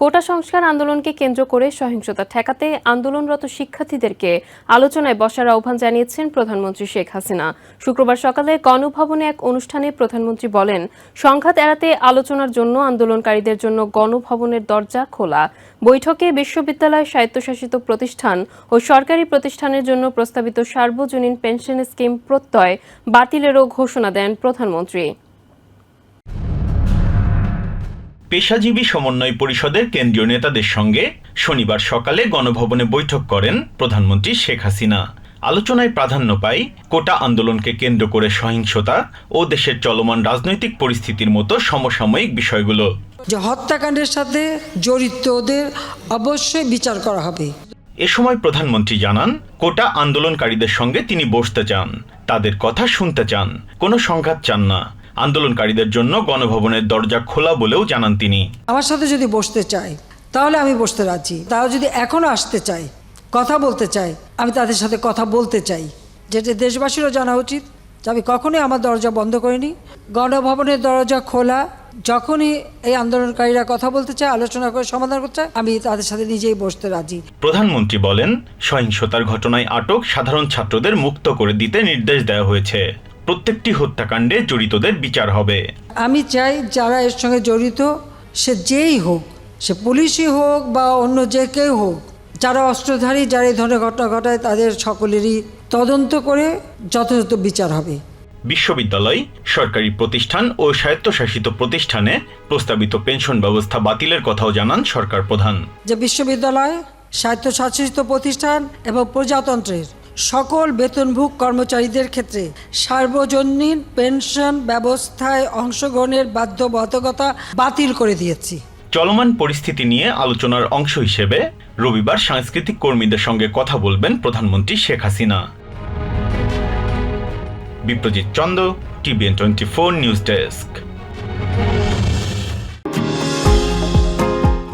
কোটা সংস্কার আন্দোলনকে কেন্দ্র করে সহিংসতা ঠেকাতে আন্দোলনরত শিক্ষার্থীদেরকে আলোচনায় বসার আহ্বান জানিয়েছেন প্রধানমন্ত্রী শেখ হাসিনা। শুক্রবার সকালে গণভবনে এক অনুষ্ঠানে প্রধানমন্ত্রী বলেন, সংঘাত এড়াতে আলোচনার জন্য আন্দোলনকারীদের জন্য গণভবনের দরজা খোলা। বৈঠকে বিশ্ববিদ্যালয় স্বায়ত্তশাসিত প্রতিষ্ঠান ও সরকারি প্রতিষ্ঠানের জন্য প্রস্তাবিত সার্বজনীন পেনশন স্কিম প্রত্যয় বাতিলেরও ঘোষণা দেন প্রধানমন্ত্রী। পেশাজীবী সমন্বয় পরিষদের কেন্দ্রীয় নেতাদের সঙ্গে শনিবার সকালে গণভবনে বৈঠক করেন প্রধানমন্ত্রী শেখ হাসিনা। আলোচনায় প্রাধান্য পায় কোটা আন্দোলনকে কেন্দ্র করে সহিংসতা ও দেশের চলমান রাজনৈতিক পরিস্থিতির মতো সমসাময়িক বিষয়গুলো। যে হত্যাকাণ্ডের সাথে জড়িতদের অবশ্যই বিচার করা হবে। এ সময় প্রধানমন্ত্রী জানান কোটা আন্দোলনকারীদের সঙ্গে তিনি বসতে চান তাদের কথা শুনতে চান কোনো সংঘাত চান না। আন্দোলনকারীদের জন্য গণভবনের দরজা খোলা বলেও জানান তিনি। আমার সাথে যদি বসতে চায় তাহলে আমি বসতে রাজি। তারা যদি এখনও আসতে চায় কথা বলতে চায় আমি তাদের সাথে কথা বলতে চাই। যেটা দেশবাসীরও জানা উচিত যে আমি কখনোই আমার দরজা বন্ধ করিনি। গণভবনের দরজা খোলা যখনই এই আন্দোলনকারীরা কথা বলতে চায় আলোচনা করে সমাধান করতে চায় আমি তাদের সাথে নিজেই বসতে রাজি। প্রধানমন্ত্রী বলেন সহিংসতার ঘটনায় আটক সাধারণ ছাত্রদের মুক্ত করে দিতে নির্দেশ দেওয়া হয়েছে। প্রত্যেকটি হত্যাকাণ্ডে জড়িতদের বিচার হবে। আমি চাই যারা এর সঙ্গে জড়িত সে যেই হোক সে পুলিশই হোক বা অন্য যে কেউ হোক যারা অস্ত্রধারী যারা এই ধরনের ঘটনা ঘটায় তাদের সকলেরই তদন্ত করে যথাযথ বিচার হবে। বিশ্ববিদ্যালয় সরকারি প্রতিষ্ঠান ও স্বায়ত্তশাসিত প্রতিষ্ঠানে প্রস্তাবিত পেনশন ব্যবস্থা বাতিলের কথাও জানান সরকার প্রধান। যে বিশ্ববিদ্যালয় স্বায়ত্তশাসিত প্রতিষ্ঠান এবং প্রজাতন্ত্রের সকল বেতনভুক কর্মচারীদের ক্ষেত্রে সার্বজনীন পেনশন ব্যবস্থায় অংশগ্রহণের বাধ্যবাধকতা বাতিল করে দিয়েছি। চলমান পরিস্থিতি নিয়ে আলোচনার অংশ হিসেবে রবিবার সাংস্কৃতিক কর্মীদের সঙ্গে কথা বলবেন প্রধানমন্ত্রী Sheikh Hasina. Biprajit Chanda, TVN twenty four news desk.